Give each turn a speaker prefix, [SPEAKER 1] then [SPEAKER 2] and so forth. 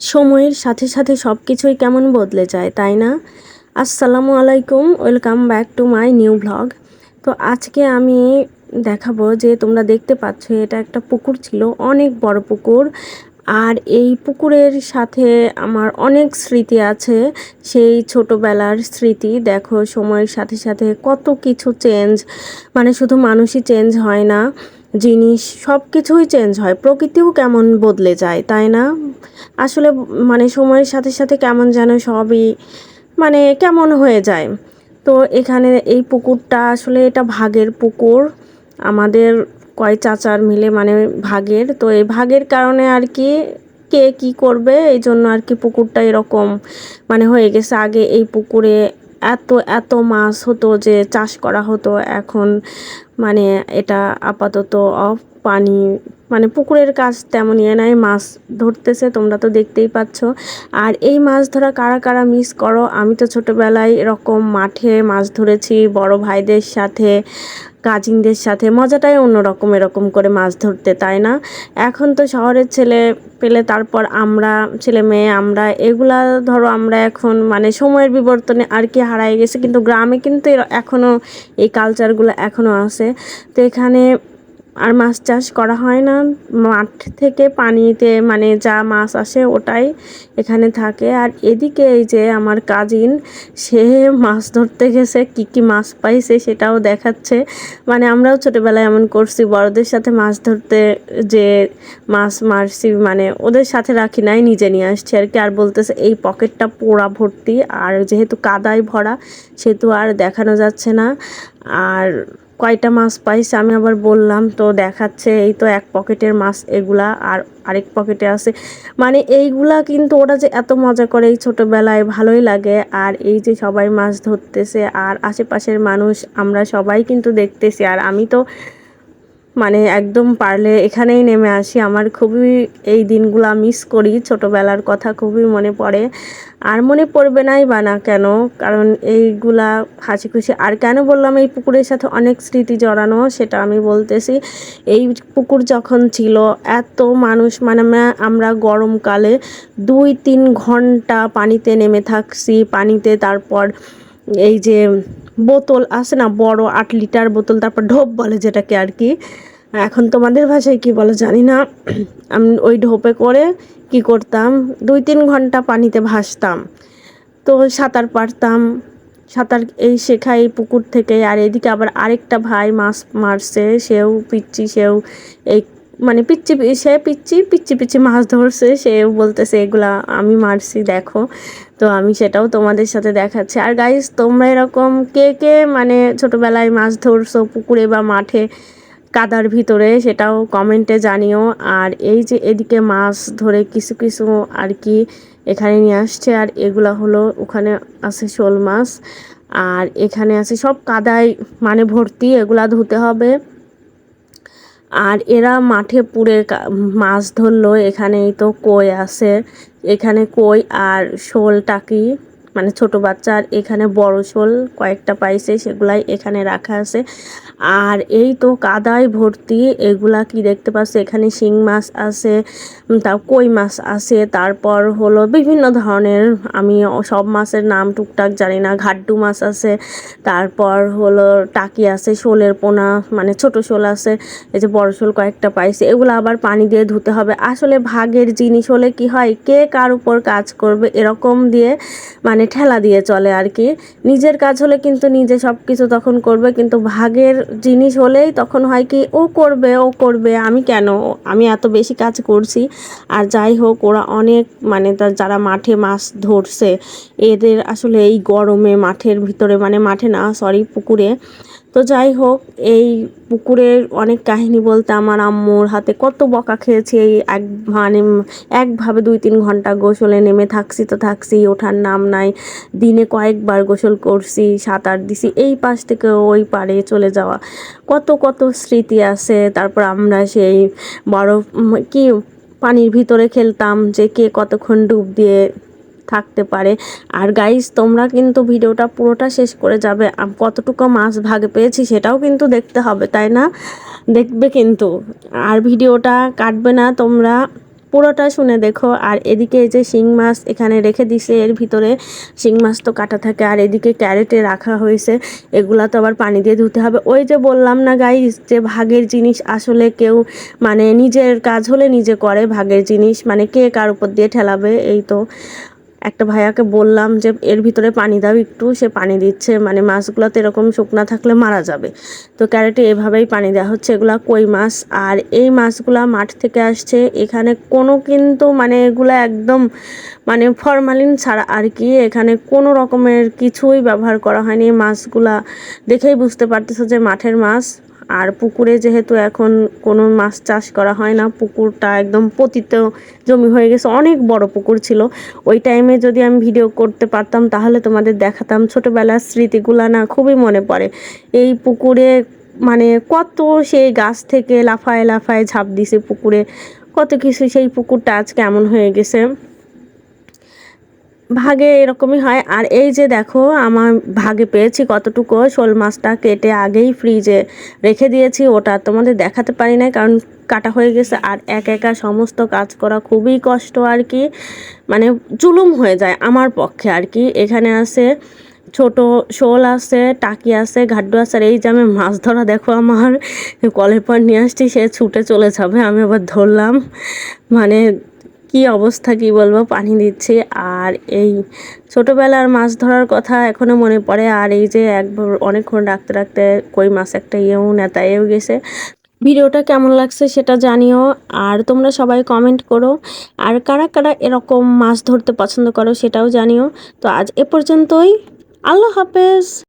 [SPEAKER 1] সময়ের সাথে সাথে সব কিছুই কেমন বদলে যায়, তাই না? আসসালামু আলাইকুম, welcome back to my new blog. তো আজকে আমি দেখাবো যে তোমরা দেখতে পাচ্ছ, এটা একটা পুকুর ছিল, অনেক বড় পুকুর। আর এই পুকুরের সাথে আমার অনেক স্মৃতি আছে, সেই ছোটোবেলার স্মৃতি। দেখো, সময়ের সাথে সাথে কত কিছু চেঞ্জ মানে শুধু মানুষই চেঞ্জ হয় না। জিনিস সব কিছুই চেঞ্জ হয়। প্রকৃতিও কেমন বদলে যায়, তাই না? আসলে মানে সময়ের সাথে সাথে কেমন যেন সবই মানে কেমন হয়ে যায়। তো এখানে এই পুকুরটা আসলে এটা ভাগের পুকুর। আমাদের কয় চাচার মিলে মানে ভাগের। তো এই ভাগের কারণে আর কি কে কি করবে? এই জন্য আর কি পুকুরটা এরকম মানে হয়ে গেছে। আগে এই পুকুরে এত এত মাছ হতো যে চাষ করা হতো। এখন মানে এটা আপাতত অফ পানি মানে পুকুরের কাজ তেমন ইয়ে নাই, মাছ ধরতেছে, তোমরা তো দেখতেই পাচ্ছ। আর এই মাছ ধরা কারা কারা মিস করো? আমি তো ছোটোবেলায় এরকম মাঠে মাছ ধরেছি, বড় ভাইদের সাথে, কাজিনদের সাথে, মজাটাই অন্যরকম এরকম করে মাছ ধরতে, তাই না? এখন তো শহরের ছেলে পেলে তারপর আমরা, ছেলে মেয়ে আমরা, এগুলা ধরো আমরা এখন মানে সময়ের বিবর্তনে আর কি হারাই গেছে, কিন্তু গ্রামে কিন্তু এখনও এই কালচারগুলো এখনও আছে। তো এখানে আর মাছ চাষ করা হয় না। মাঠ থেকে পানিতে মানে যা মাছ আসে ওটাই এখানে থাকে। আর এদিকে এই যে আমার কাজিন, সে মাছ ধরতে গেছে, কি কি মাছ পাইছে সেটাও দেখাচ্ছে। মানে আমরাও ছোটোবেলায় এমন করছি, বড়দের সাথে মাছ ধরতে যে মাছ মারছি মানে ওদের সাথে রাখি নাই, নিজে নিয়ে আসছি আর কি। আর বলতেছে, এই পকেটটা পোড়া ভর্তি, আর যেহেতু কাদায় ভরা, সেহেতু আর দেখানো যাচ্ছে না। আর কয়টা মাছ পাইছে আমি আবার বললাম, তো দেখাচ্ছে এই তো এক পকেটের মাছ এগুলা আর আরেক পকেটে আছে। মানে এইগুলা কিন্তু ওরা যে এত মজা করে এই ছোটোবেলায়, ভালোই লাগে। আর এই যে সবাই মাছ ধরতেছে আর আশেপাশের মানুষ, আমরা সবাই কিন্তু দেখতেছি। আর আমি তো মানে একদম পারলে এখানেই নেমে আসি। আমার খুবই এই দিনগুলো মিস করি। ছোটোবেলার কথা খুবই মনে পড়ে। আর মনে পড়বে নাই বা না কেন? কারণ এইগুলা হাসি খুশি আর কেন বললাম এই পুকুরের সাথে অনেক স্মৃতি জড়ানো, সেটা আমি বলতেছি। এই পুকুর যখন ছিল, এত মানুষ মানে আমরা গরমকালে দুই তিন ঘণ্টা পানিতে নেমে থাকছি। পানিতে তারপর এই যে বোতল আছে না, বড় আট লিটার বোতল, তারপর ঢোপ বলে যেটাকে আর কি। এখন তোমাদের ভাষায় কি বলো জানি না। আমি ওই ঢোপে করে কি করতাম? দুই তিন ঘণ্টা পানিতে ভাসতাম। তো সাঁতার পারতাম। সাঁতার এই শেখাই পুকুর থেকে, আর এদিকে আবার আরেকটা ভাই মাছ মারছে, সেও পিচ্ছি, সেও এই মানে পিচ্ছি সে পিচ্ছি পিচ্ছি পিচ্ছি মাছ ধরছে, সে বলতেছে, এগুলা আমি মারছি, দেখো। তো আমি সেটাও তোমাদের সাথে দেখাচ্ছি। আর গাইস তোমরা এরকম কে কে মানে ছোটোবেলায় মাছ ধরছো পুকুরে বা মাঠে কাদার ভিতরে, সেটাও কমেন্টে জানিও। আর এই যে এদিকে মাছ ধরে কিছু কিছু আর কি এখানে নিয়ে আসছে, আর এগুলা হলো ওখানে আছে শোল মাছ। আর এখানে আছে সব কাদায় মানে ভর্তি, এগুলা ধুতে হবে। আর এরা মাঠে পুরে মাছ ধরলো। এখানেই তো কই আছে। এখানে কই আর শোল টাকি মানে ছোট বাচ্চার এখানে বড় শোল, কয়েকটা পাইছে, সেগুলাই এখানে রাখা আছে। আর এই তো কাদায় ভর্তি, এগুলা কি দেখতে পাচ্ছে? এখানে শিং মাছ আছে তা কই মাছ আছে। তারপর হলো বিভিন্ন ধরনের, আমি সব মাছের নাম টুকটাক জানি না। ঘাড্ডু মাছ আছে, তারপর হলো টাকি আছে, শোলের পোনা মানে ছোট শোল আছে, এই যে বড় শোল কয়েকটা পাইছে। এগুলো আবার পানি দিয়ে ধুতে হবে। আসলে ভাগের জিনিস হলে কি হয়? কে কার উপর কাজ করবে? এরকম দিয়ে মানে ঠেলা দিয়ে চলে আর কি। নিজের কাজ হলে কিন্তু নিজে সব কিছু তখন করবে, কিন্তু ভাগের জিনিস হলেই তখন হয় কি, ও করবে ও করবে, আমি কেন? আমি এত বেশি কাজ করছি। আর যাই হোক, ওরা অনেক মানে যারা মাঠে মাছ ধরছে, এদের আসলে এই গরমে মাঠের ভিতরে মানে মাঠে না সরি পুকুরে তো যাই হোক, এই পুকুরের অনেক কাহিনী বলতে আমার আম্মুর হাতে কত বকা খেয়েছি। এই এক মানে একভাবে দুই তিন ঘণ্টা গোসলে নেমে থাকছি তো থাকছি, ওঠার নাম নাই। দিনে কয়েকবার গোসল করছি সাঁতার দিছি, এই পাশ থেকে ওই পারে চলে যাওয়া। কত কত স্মৃতি আছে। তারপর আমরা সেই বড় কি পানির ভিতরে খেলতাম যে কে কতক্ষণ ডুব দিয়ে থাকতে পারে। আর গাইস তোমরা কিন্তু ভিডিওটা পুরোটা শেষ করে যাবে। কতটুকু মাছ ভাগ পেয়েছি সেটাও কিন্তু দেখতে হবে, তাই না? দেখবে কিন্তু। আর ভিডিওটা কাটবে না, তোমরা পুরোটা শুনে দেখো। আর এদিকে এই যে শিং মাছ এখানে রেখে দিছে, এর ভিতরে শিং মাছ তো কাটা থাকে। আর এদিকে ক্যারেটে রাখা হয়েছে এগুলা তো আবার পানি দিয়ে ধুতে হবে। ওই যে বললাম না গাইস যে ভাগের জিনিস আসলে কেউ মানে নিজের কাজ হলে নিজে করে ভাগের জিনিস। মানে কে কার উপর দিয়ে ঠেলাবে, এই তো। একটা ভাইয়াকে বললাম যে, এর ভিতরে পানি দাও একটু, সে পানি দিচ্ছে। মানে মাছগুলোতে এরকম শুকনা থাকলে মারা যাবে। তো ক্যারেটে এভাবেই পানি দেওয়া হচ্ছে। এগুলা কই মাছ? আর এই মাছগুলা মাঠ থেকে আসছে। এখানে কোনো কিন্তু মানে এগুলা একদম মানে ফরমালিন ছাড়া আর কি। এখানে কোনো রকমের কিছুই ব্যবহার করা হয়নি। মাছগুলা দেখেই বুঝতে পারতেছো যে মাঠের মাছ। আর পুকুরে যেহেতু এখন কোনো মাছ চাষ করা হয় না, পুকুরটা একদম পতিত জমি হয়ে গেছে, অনেক বড় পুকুর ছিল। ওই টাইমে যদি আমি ভিডিও করতে পারতাম, তাহলে তোমাদের দেখাতাম ছোটোবেলার স্মৃতিগুলো না খুবই মনে পড়ে। এই পুকুরে মানে কত সেই গাছ থেকে লাফায় লাফায় ঝাঁপ দিছে পুকুরে, কত কিছু সেই পুকুরটা আজ কেমন হয়ে গেছে। ভাগে এরকমই হয়। আর এই যে দেখো, আমার ভাগে পেয়েছি কতটুকু? শোল মাছটা কেটে আগেই ফ্রিজে রেখে দিয়েছি। ওটা তোমাদের দেখাতে পারি না কারণ কাটা হয়ে গেছে। আর এক একা সমস্ত কাজ করা খুবই কষ্ট আর কি মানে জুলুম হয়ে যায় আমার পক্ষে আর কি। এখানে আছে ছোট শোল আছে, টাকি আছে, ঘাড্ডু আছে। আর এই যে আমি মাছ ধরা দেখো আমার, কলের পর নিয়ে আসছি, সে ছুটে চলে যাবে। আমি আবার ধরলাম। মানে কি অবস্থা, কি বলব? পানি দিচ্ছে। আর এই ছোটোবেলার মাছ ধরার কথা এখনও মনে পড়ে। আর এই যে একবার অনেকক্ষণ রাখতে রাখতে কই মাছ একটা ইয়েও নেতায়েও গেছে। ভিডিওটা কেমন লাগছে সেটা জানিও। আর তোমরা সবাই কমেন্ট করো। আর কারা কারা এরকম মাছ ধরতে পছন্দ করো সেটাও জানিও। তো আজ এ পর্যন্তই। আল্লাহ হাফেজ।